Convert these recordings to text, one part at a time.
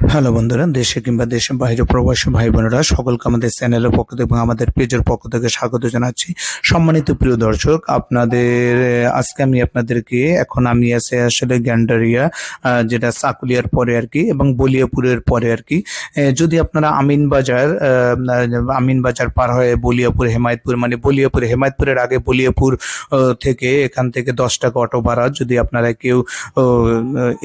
Hello বন্ধুরা দেশে কিংবা দেশের বাইরে প্রবাসী ভাই বোনেরা সকলকে আমাদের চ্যানেলের পক্ষ থেকে এবং আমাদের পেজের পক্ষ থেকে স্বাগত জানাচ্ছি। সম্মানিত প্রিয় দর্শক আপনাদের আজকে আমি আপনাদেরকে এখন আমি আছে আসলে গ্যান্ডারিয়া যেটা সাকুলিয়ার পরে আর কি এবং বলিয়াপুরের পরে আর কি। যদি আপনারা আমিন বাজার আহ, আমিন বাজার পার হয়ে বলিয়াপুর হেমায়তপুর মানে বলিয়াপুর হেমায়তপুরের আগে বলিয়াপুর থেকে এখান থেকে দশ টাকা অটো ভাড়া যদি আপনারা কেউ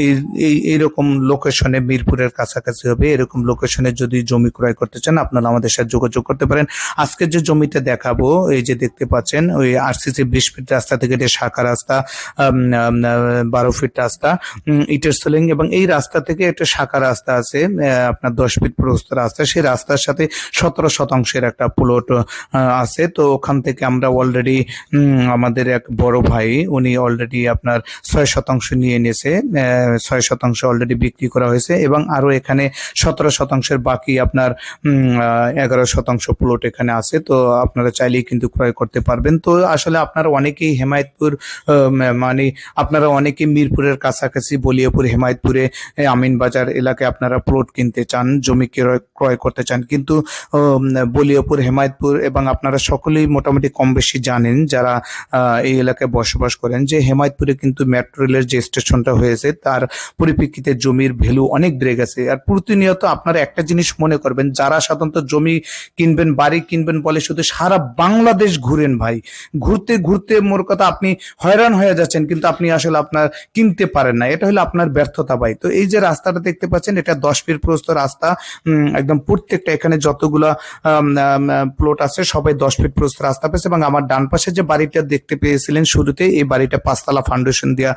এই এই এইরকম লোকেশনে মিরপুরের কাছাকাছি হবে। এরকম লোকেশনে যদি জমি ক্রয় করতে চান, আপনারা আমাদের সাথে যোগাযোগ করতে পারেন। আজকে যে জমিটা দেখাবো, এই যে দেখতে পাচ্ছেন, ওই আরসিসি বিশ ফিট রাস্তা থেকে যে শাখা রাস্তা বারো ফিট রাস্তা ইটের সোলিং এবং এই রাস্তা থেকে একটা শাখা রাস্তা আছে আপনার দশ ফিট প্রস্ত রাস্তা। সেই রাস্তার সাথে সতেরো শতাংশের একটা প্লট আছে। তো ওখান থেকে আমরা অলরেডি আমাদের এক বড় ভাই, উনি অলরেডি আপনার ছয় শতাংশ নিয়ে নিয়েছে ছয় শতাংশ অলরেডি বিক্রি করা হয়েছে এবং আরও এখানে সতেরো শতাংশের বাকি আপনার এগারো শতাংশ প্লট এখানে আছে, তো আপনারা চাইলেই কিন্তু ক্রয় করতে পারবেন। তো আসলে আপনারা অনেকেই হেমায়তপুর মানে আপনারা অনেকেই মিরপুরের কাছাকাছি বলিয়াপুর, হেমায়তপুরে আমিনবাজার এলাকায় আপনারা প্লট কিনতে চান, জমি ক্রয় ক্রয় করতে চান। কিন্তু বলিয়াপুর, হেমায়তপুর এবং আপনারা সকলেই মোটামুটি কম বেশি জানেন, যারা এই এলাকায় বসবাস করেন, যে হেমায়তপুরে কিন্তু মেট্রো রেলের যে স্টেশনটা হয়েছে, তার পরিপ্রেক্ষিতে জমির ভ্যালু অনেক বেড়ে গেছে। আর প্রতিনিয়ত আপনারা একটা জিনিস মনে করবেন, যারা সাধারণত জমি কিনবেন, বাড়ি কিনবেন বলে শুধু সারা বাংলাদেশ ঘুরেন ভাই। ঘুরতে ঘুরতে মোর কথা আপনি হয়রান হয়ে যাচ্ছেন, কিন্তু আপনি আসলে আপনার কিনতে পারেন না। এটা হলো আপনার ব্যর্থতা ভাই। তো এই যে রাস্তাটা দেখতে পাচ্ছেন, এটা দশ ফিট প্রস্ত রাস্তা একদম প্রত্যেকটা এখানে যতগুলা প্লট আছে, সবাই দশ ফিট প্রস্ত রাস্তা পেয়েছে এবং আমার ডান পাশে যে বাড়িটা দেখতে পেয়েছিলেন শুরুতে, এই বাড়িটা পাঁচতলা ফাউন্ডেশন দিয়া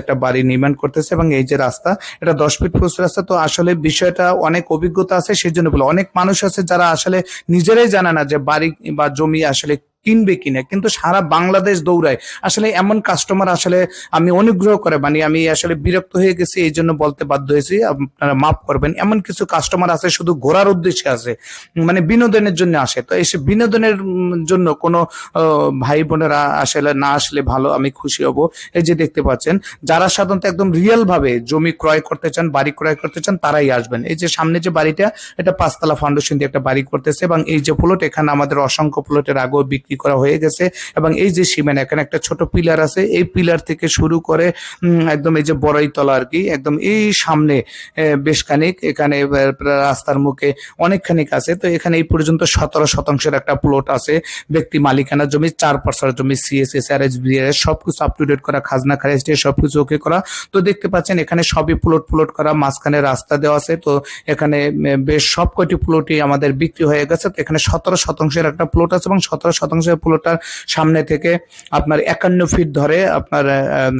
একটা বাড়ি নির্মাণ করতেছে এবং এই যে রাস্তা, এটা দশ ফিট প্রস্ত রাস্তা। তো আসলে বিষয়টা অনেক অভিজ্ঞতা আছে সেই জন্য বলে। অনেক মানুষ আছে যারা আসলে নিজেরাই জানে না যে বাড়ি বা জমি আসলে কিনবে কিনা কিন্তু সারা বাংলাদেশ দৌড়ায়। আসলে এমন কাস্টমার আসলে আমি অনুগ্রহ করে মানে আমি আসলে বিরক্ত হয়ে গেছি, এই জন্য বলতে বাধ্য হয়েছি। আপনারা মাফ করবেন। এমন কিছু কাস্টমার আছে, শুধু ঘোরার উদ্দেশ্যে আছে মানে বিনোদনের জন্য আসে। তো এসে বিনোদনের জন্য কোনো ভাই বোনেরা আসলে না আসলে ভালো, আমি খুশি হব। এই যে দেখতে পাচ্ছেন, যারা সাধারণত একদম রিয়েল ভাবে জমি ক্রয় করতে চান, বাড়ি ক্রয় করতে চান, তারাই আসবেন। এই যে সামনে যে বাড়িটা, এটা পাঁচতলা ফাউন্ডেশন দিয়ে একটা বাড়ি করতেছে এবং এই যে প্লট এখানে আমাদের অসংখ্য প্লটের আগেও বিক্রি করা হয়ে গেছে এবং এই যে সিমেন্ট এখানে একটা ছোট পিলার আছে, এই পিলার থেকে শুরু করে একদম এই যে বড়ই তলা আর কি, একদম এই সামনে বেশ খানিক, এখানে রাস্তার মুখে অনেকখানিক আছে। তো এখানে এই পর্যন্ত সতেরো শতাংশের একটা প্লট আছে, ব্যক্তি মালিকানা জমি, চার পার্সেন্ট জমি সিএসএস আর এস সবকিছু আপ টু ডেট করা, খাজনা, খারেজ দিয়ে সবকিছু ওকে করা। তো দেখতে পাচ্ছেন এখানে সবই প্লট প্লট করা, মাঝখানে রাস্তা দেওয়া আছে। তো এখানে বেশ সব কয়টি প্লটই আমাদের বিক্রি হয়ে গেছে। তো এখানে সতেরো শতাংশের একটা প্লট আছে এবং সতেরো শতাংশের প্লটটার সামনে থেকে আপনার একান্ন ফিট ধরে আপনার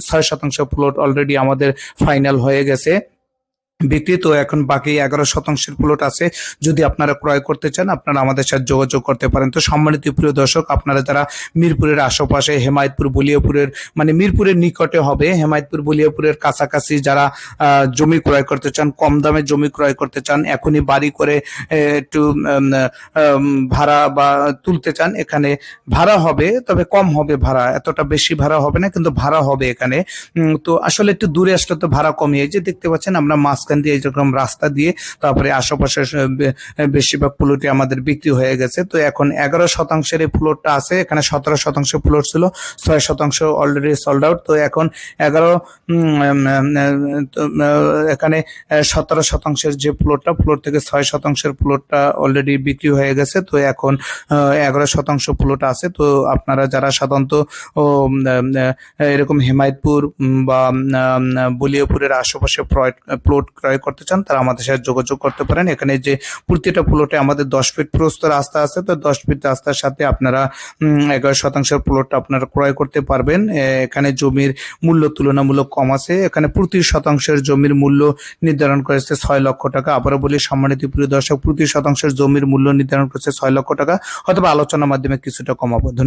ছয় শতাংশ প্লট অলরেডি আমাদের ফাইনাল হয়ে গেছে। বিক্রি তো এখন বাকি এগারো শতাংশের প্লট আছে। যদি আপনারা ক্রয় করতে চান, আপনারা আমাদের সাথে যোগাযোগ করতে পারেন। তো সম্মানিত প্রিয় দর্শক, আপনারা যারা মিরপুরের আশেপাশে, হেমায়তপুর, বলিয়াপুরের মানে মিরপুরের নিকটে হবে, হেমায়তপুর, বলিয়াপুরের কাছাকাছি যারা জমি ক্রয় করতে চান, কম দামে জমি ক্রয় করতে চান, এখনই বাড়ি করে একটু ভাড়া বা তুলতে চান, এখানে ভাড়া হবে, তবে কম হবে ভাড়া। এতটা বেশি ভাড়া হবে না, কিন্তু ভাড়া হবে এখানে। তো আসলে একটু দূরে আসলে তো ভাড়া কমিয়ে যে দেখতে পাচ্ছেন, আমরা মাঝখান দিয়ে এরকম রাস্তা দিয়ে তারপরে আশেপাশে বেশিরভাগ প্লটই আমাদের বিক্রি হয়ে গেছে। তো এখন এগারো শতাংশের এই প্লটটা আছে, এখানে সতেরো শতাংশ প্লট ছিল, ছয় শতাংশ অলরেডি সোল্ড আউট তো এখন এগারো এখানে সতেরো শতাংশের যে প্লটটা প্লট থেকে ছয় শতাংশের প্লটটা অলরেডি বিক্রি হয়ে গেছে। তো এখন এগারো শতাংশ প্লট আছে। তো আপনারা যারা সাধারণত এরকম হেমায়তপুর বা বলিয়াপুরের আশেপাশে প্লট ক্রয় করতে চান, তারা আমাদের সাথে যোগাযোগ করতে পারেন। এখানে যে প্রতিটা প্লটে আমাদের দশ ফিট প্রস্ত রাস্তা আছে, তো দশ ফিট রাস্তার সাথে আপনারা এগারো শতাংশের প্লটটা আপনারা ক্রয় করতে পারবেন। এখানে জমির মূল্য তুলনামূলক কম আছে। এখানে প্রতি শতাংশের জমির মূল্য নির্ধারণ করেছে ছয় লক্ষ টাকা। আবারও বলি, সম্মানিত প্রিয় দর্শক, প্রতি শতাংশের জমির মূল্য নির্ধারণ করেছে ছয় লক্ষ টাকা। অথবা আলোচনার মাধ্যমে কিছুটা কমাবো। ধন্যবাদ।